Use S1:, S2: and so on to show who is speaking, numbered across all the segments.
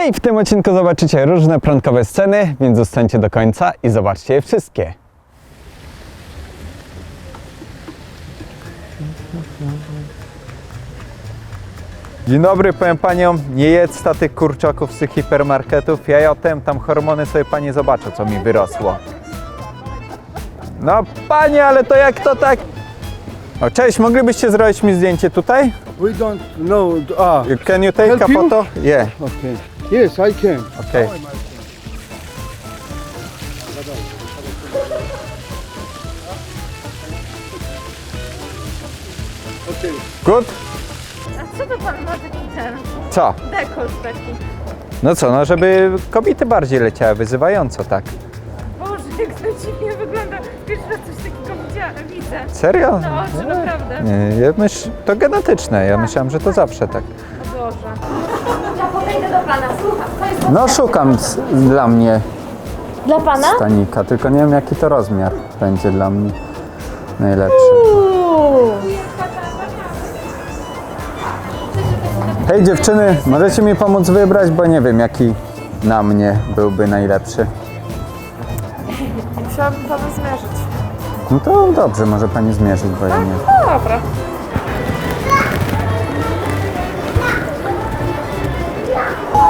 S1: Hej, w tym odcinku zobaczycie różne prankowe sceny, więc zostańcie do końca i zobaczcie je wszystkie. Dzień dobry, powiem paniom, nie jedz tych kurczaków z tych hipermarketów, ja jotem, tam hormony sobie pani zobaczą, co mi wyrosło. No panie, ale to jak to tak... O, cześć, moglibyście zrobić mi zdjęcie tutaj?
S2: We don't know. Ah,
S1: Can you take
S2: Help
S1: a
S2: you?
S1: photo? Yeah,
S2: okay. Yes, I can.
S1: okay.
S2: Okay.
S1: Good?
S3: A co to pan ma taki ten
S1: Co?
S3: dekolt taki?
S1: No co, no żeby kobiety bardziej leciały, wyzywająco tak.
S3: Boże, jak to dziwnie wygląda. Pierwszy raz coś takiego widziałam, widzę.
S1: Serio?
S3: No oczy, naprawdę.
S1: Nie, ja myśl, to genetyczne, ja myślałem, że to zawsze tak.
S3: O Boże.
S4: Pana, słucham, to jest
S1: No szukam s- dla mnie
S4: dla pana?
S1: stanika, tylko nie wiem jaki to rozmiar będzie dla mnie najlepszy.
S4: Uuu.
S1: Hej dziewczyny, możecie mi pomóc wybrać, bo nie wiem jaki na mnie byłby najlepszy.
S3: Musiałabym panu zmierzyć.
S1: No to dobrze, może pani zmierzyć, bo ja nie.
S3: No dobra.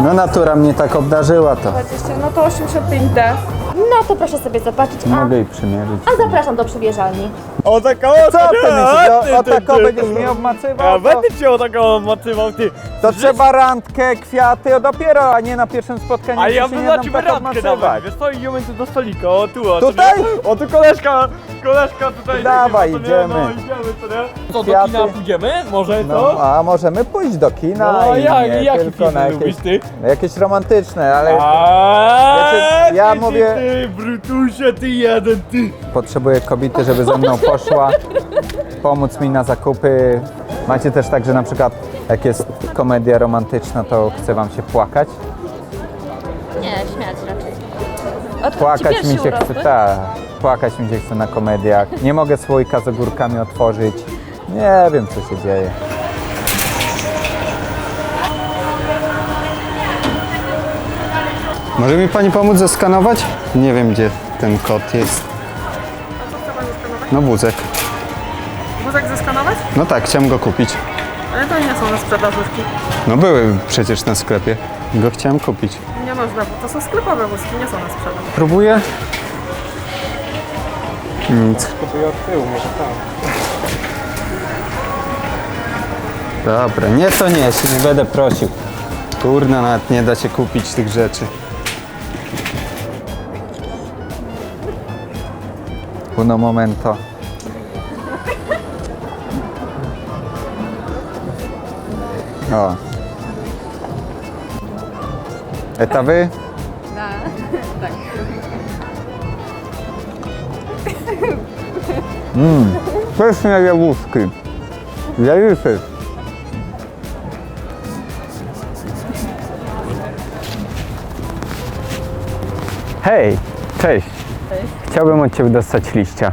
S1: No natura mnie tak obdarzyła, to
S3: 20, no to 85D.
S4: No to proszę sobie zobaczyć. A,
S1: mogę jej przymierzyć.
S4: a zapraszam do przymierzalni.
S5: O taką
S1: Co ty myślisz, o, o tako będziesz mnie obmacywał? To,
S5: będę cię o taką motywał ty.
S1: to trzeba randkę, kwiaty, o dopiero, a nie na pierwszym spotkaniu.
S5: Ale ja
S1: się
S5: bym
S1: nie dam
S5: zobaczymy
S1: tak
S5: randkę
S1: obmacywać.
S5: Wiesz co, idziemy tu do stolika, o tu, o
S1: Tutaj?
S5: Nie? O tu koleżka, koleżka tutaj.
S1: Dawaj,
S5: co. Nie? No idziemy, co nie? Co, do
S1: Kwiaty.
S5: kina pójdziemy? Może
S1: No,
S5: co?
S1: a możemy pójść do kina
S5: No,
S1: i
S5: jak-
S1: nie
S5: jaki
S1: tylko
S5: film
S1: na
S5: lubisz
S1: jakieś,
S5: ty?
S1: na jakieś romantyczne, ale Wiecie, ja mówię-
S5: Ty, Brutusie, ty jeden, ty.
S1: potrzebuję kobiety, żeby ze mną poszła, pomóc mi na zakupy. Macie też tak, że na przykład jak jest komedia romantyczna, to chce wam się płakać?
S4: Nie, śmiać raczej. Odkąd ci
S1: Płakać
S4: piersi
S1: mi się chce,
S4: urosły?
S1: tak. Płakać mi się chce na komediach. Nie mogę słoika z ogórkami otworzyć. Nie wiem, co się dzieje. Może mi pani pomóc zeskanować? Nie wiem, gdzie ten kod jest. No wózek.
S3: Wózek zeskanować?
S1: No tak, chciałem go kupić.
S3: Ale to nie są na sprzedażówki.
S1: No były przecież na sklepie. Go chciałem kupić.
S3: Nie można, bo to są sklepowe wózki, nie są na sprzedaż.
S1: Próbuję. Nic. Dobra, nie to nie, się nie będę prosił. Kurna, nawet nie da się kupić tych rzeczy. Uno momento. O. Eta wy? Pyszne jabłuszki. Zajrzyj. Hej, cześć. Chciałbym od Ciebie dostać liścia.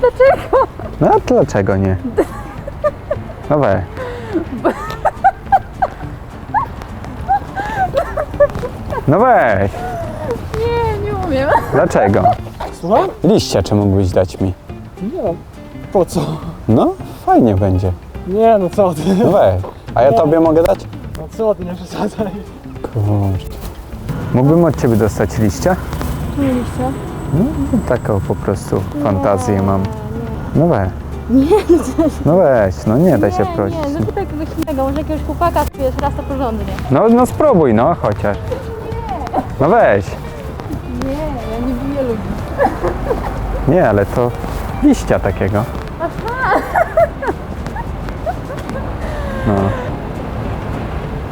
S1: Dlaczego? No a dlaczego nie? No we. No weź.
S3: Nie, nie umiem.
S1: Dlaczego?
S2: Słucham?
S1: Liścia czy mógłbyś dać mi?
S2: Nie. Po co?
S1: No, fajnie będzie.
S2: Nie, no co ty?
S1: No weź. A ja tobie mogę dać?
S2: No co ty, nie przesadzaj.
S1: Kurczę. Mógłbym od ciebie dostać liścia?
S4: Liścia?
S1: No, taką po prostu fantazję mam. No weź. Nie, no weź, no nie daj się prosić.
S4: Nie, zapytaj kogoś innego, może jakiegoś chłopaka wiesz, raz to porządnie.
S1: No, no spróbuj, no chociaż. No weź.
S4: Nie, ja nie biję ludzi.
S1: Nie, ale to liścia takiego.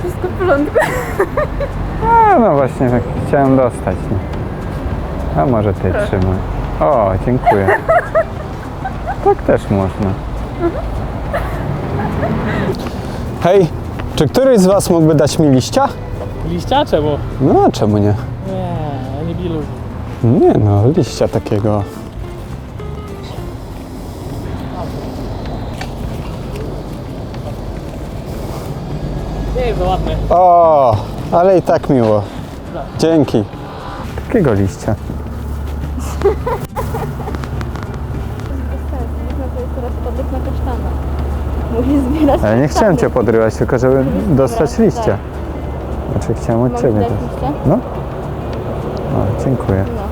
S3: Wszystko w porządku.
S1: A, no właśnie, tak chciałem dostać. Nie? A może ty trzymaj. O, dziękuję. Tak też można. Hej, czy któryś z was mógłby dać mi liścia?
S2: Liścia czemu?
S1: No, a czemu nie?
S2: Nie, nie ludzi.
S1: Nie no, liścia takiego.
S2: Nie jest za ładny.
S1: O, ale i tak miło. Dzięki. Jakiego liścia?
S4: To jest teraz podryw na kasztana. Musisz zbierać
S1: Ale nie chciałem cię podrywać, tylko żeby dostać liścia. Znaczy chciałem od ciebie
S4: dać liścia?
S1: No. O, dziękuję.
S4: No.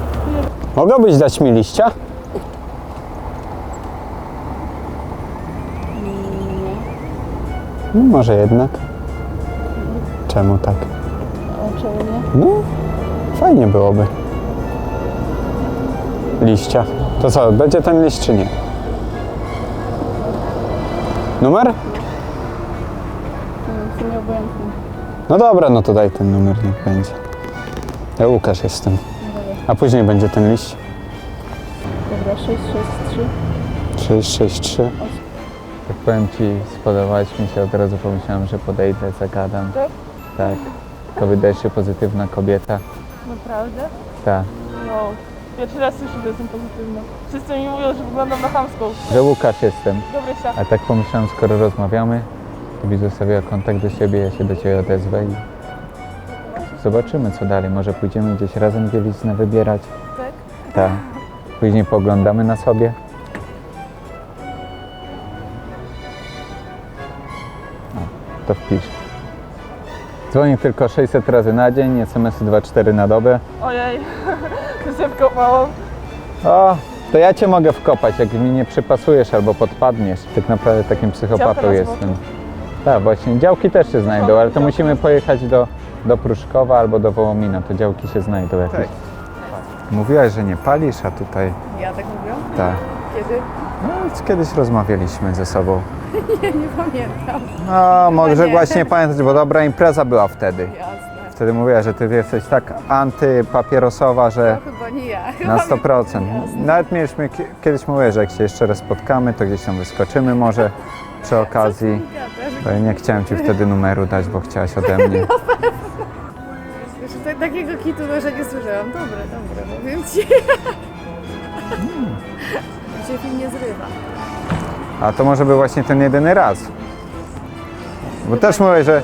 S1: Mogłabyś dać mi liścia? No, może jednak. Czemu tak?
S4: A czemu nie?
S1: No, fajnie byłoby. Liścia. To co, będzie ten liść czy nie? Numer?
S4: W sumie obojętnie.
S1: No dobra, no to daj ten numer, niech będzie. Ja Łukasz jestem. A później będzie ten liść.
S4: Dobra, 663.
S1: 663. Tak powiem Ci, spodobałeś mi się, od razu pomyślałem, że podejdę, zagadam.
S3: Tak?
S1: Tak. To wydajesz się pozytywna kobieta.
S3: Naprawdę?
S1: Tak.
S3: No. Pierwszy raz słyszę, że jestem pozytywna. Wszyscy mi mówią, że wyglądam na chamską.
S1: Że Łukasz jestem.
S3: Dobry siak.
S1: A tak pomyślałem, skoro rozmawiamy, to byś zostawiła kontakt do siebie, ja się do Ciebie odezwę i zobaczymy co dalej. Może pójdziemy gdzieś razem bieliznę wybierać.
S3: Tak?
S1: Tak. Później poglądamy na sobie. O, to wpisz. Dzwonię tylko 600 razy na dzień, SMS-y 2-4 na dobę.
S3: Ojej. się wkopałam.
S1: O, to ja Cię mogę wkopać, jak mi nie przypasujesz albo podpadniesz. Tak naprawdę takim psychopatą
S3: Działka na
S1: jestem. Tak, właśnie. Działki też się znajdą, ale to musimy pojechać do, do Pruszkowa albo do Wołomina. To działki się znajdą jakieś. Mówiłaś, że nie palisz, a tutaj...
S3: Ja tak mówiłam?
S1: Tak.
S3: Kiedy?
S1: No, kiedyś rozmawialiśmy ze sobą.
S3: Nie, nie pamiętam.
S1: No, może
S3: nie.
S1: właśnie pamiętać, bo dobra impreza była wtedy.
S3: Jasne.
S1: Wtedy mówiła, że ty jesteś tak antypapierosowa, że
S3: To chyba nie ja.
S1: na 100%. Nawet mieliśmy, kie- kiedyś mówię, że jak się jeszcze raz spotkamy, to gdzieś tam wyskoczymy może przy okazji. Bo ja nie chciałem ci wtedy numeru dać, bo chciałaś ode mnie.
S3: Tak- takiego kitu może nie słyszałam. Dobre, dobre, powiem ci. Się film nie zrywa.
S1: A to może był właśnie ten jedyny raz. Bo też mówię, że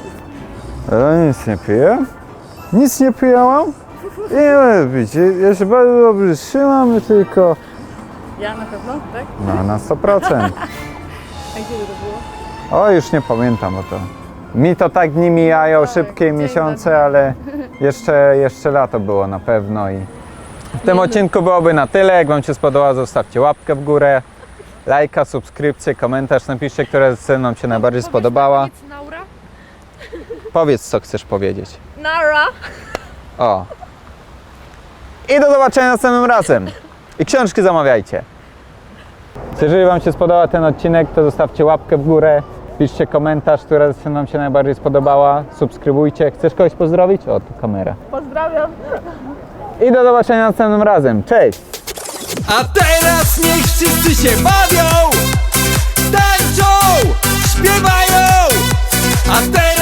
S1: ja nic nie piję. Nic nie pijałam. I nie będę pić. Ja się bardzo dobrze trzymam, tylko
S3: Ja na pewno, tak?
S1: no, na 100%.
S3: A kiedy to było?
S1: O, już nie pamiętam o to. Mi to tak dni mijają, szybkie
S3: dzień
S1: miesiące, ale jeszcze, jeszcze lato było na pewno i w tym odcinku byłoby na tyle. Jak Wam się spodobało, zostawcie łapkę w górę, lajka, subskrypcję, komentarz, napiszcie, która scena Wam się najbardziej spodobała.
S3: Naura?
S1: Powiedz, co chcesz powiedzieć.
S3: Nara!
S1: O. I do zobaczenia następnym razem. I książki zamawiajcie. Jeżeli Wam się spodobał ten odcinek, to zostawcie łapkę w górę. Piszcie komentarz, która scena Wam się najbardziej spodobała. Subskrybujcie. Chcesz kogoś pozdrowić? O, tu kamera.
S3: Pozdrawiam!
S1: I do zobaczenia następnym razem. Cześć!
S5: A teraz niech wszyscy się bawią, tańczą, śpiewają. A teraz